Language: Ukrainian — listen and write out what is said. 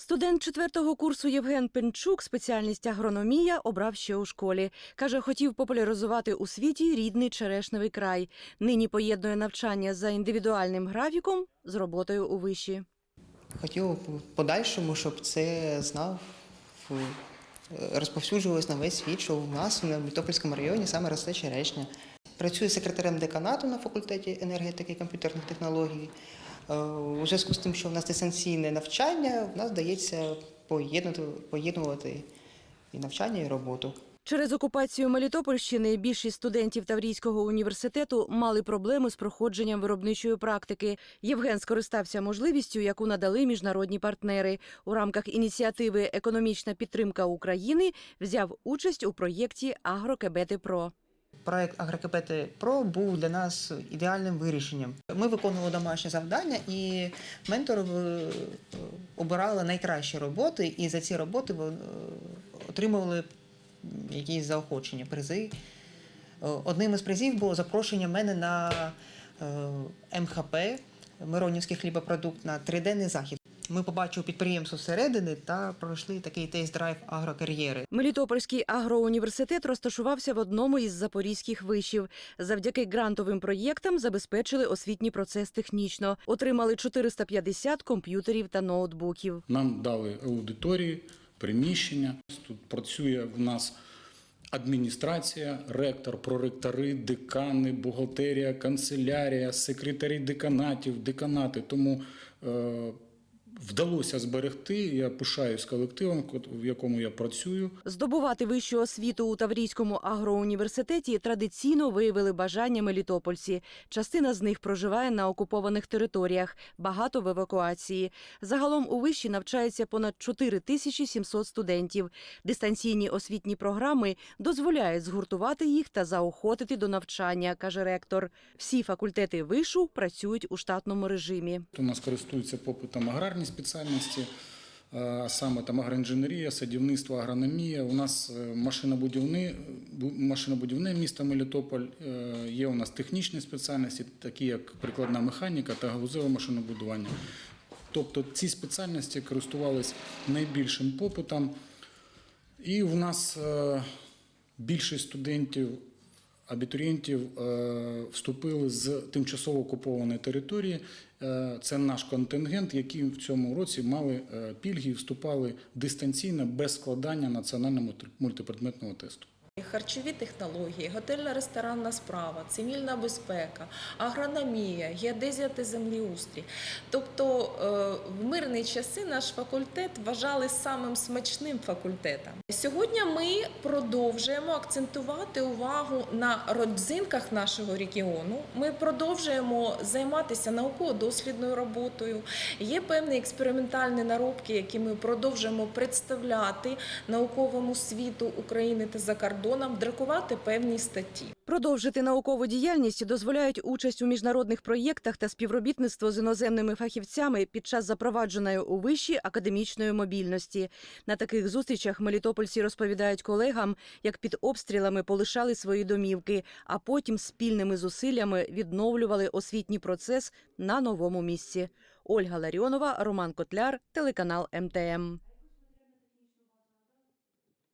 Студент четвертого курсу Євген Пенчук, спеціальність агрономія, обрав ще у школі. Каже, хотів популяризувати у світі рідний черешневий край. Нині поєднує навчання за індивідуальним графіком з роботою у виші. Хотів в подальшому, щоб це знав, е, розповсюджувалось на весь світ, що в нас на Мелітопольському районі саме росте черешня. Працюю секретарем деканату на факультеті енергетики і комп'ютерних технологій. Е, У зв'язку з тим, що в нас дистанційне навчання, в нас вдається поєднувати, поєднувати і навчання, і роботу. Через окупацію Мелітопольщини більшість студентів Таврійського університету мали проблеми з проходженням виробничої практики. Євген скористався можливістю, яку надали міжнародні партнери. У рамках ініціативи Економічна підтримка України взяв участь у проєкті Агрокебети Про. Проект Агрокепети Про був для нас ідеальним вирішенням. Ми виконували домашнє завдання, і ментор е, обирали найкращі роботи, і за ці роботи е, отримували якісь заохочення, призи. Е, Одним із призів було запрошення мене на МХП Миронівський хлібопродукт на триденний захід. Ми побачили підприємство зсередини та пройшли такий тест-драйв агрокар'єри. Мелітопольський агроуніверситет розташувався в одному із запорізьких вишів. Завдяки грантовим проєктам забезпечили освітній процес технічно. Отримали 450 комп'ютерів та ноутбуків. Нам дали аудиторії, приміщення. Тут працює в нас адміністрація, ректор, проректори, декани, бухгалтерія, канцелярія, секретарі деканатів, деканати. Тому е, вдалося зберегти. Я пишаюсь колективом, в якому я працюю. Здобувати вищу освіту у Таврійському агроуніверситеті традиційно виявили бажання мелітопольці. Частина з них проживає на окупованих територіях, багато в евакуації. Загалом у виші навчається понад 4700 студентів. Дистанційні освітні програми дозволяють згуртувати їх та заохотити до навчання, каже ректор. Всі факультети вишу працюють у штатному режимі. У нас користуються попитом аграрні спеціальності, саме там агроінженерія, садівництво, агрономія. У нас е, машинобудівне, місто Мелітополь. Е, Є у нас технічні спеціальності, такі як прикладна механіка та галузеве машинобудування. Тобто ці спеціальності користувалися найбільшим попитом. І в нас е, більшість студентів, абітурієнтів е, вступили з тимчасово окупованої території. Е, Це наш контингент, які в цьому році мали е, пільги і вступали дистанційно без складання національного мультипредметного тесту. Харчові технології, готельно-ресторанна справа, цивільна безпека, агрономія, геодезія та землеустрій. Тобто е, в мирні часи наш факультет вважали самим смачним факультетом. Сьогодні ми продовжуємо акцентувати увагу на родзинках нашого регіону. Ми продовжуємо займатися науково-дослідною роботою. Є певні експериментальні наробки, які ми продовжуємо представляти науковому світу України та за кордоном, друкувати певні статті. Продовжити наукову діяльність дозволяють участь у міжнародних проєктах та співробітництво з іноземними фахівцями під час запровадженої у виші академічної мобільності. На таких зустрічах мелітопольці розповідають колегам, як під обстрілами полишали свої домівки, а потім спільними зусиллями відновлювали освітній процес на новому місці. Ольга Ларіонова, Роман Котляр, телеканал МТМ.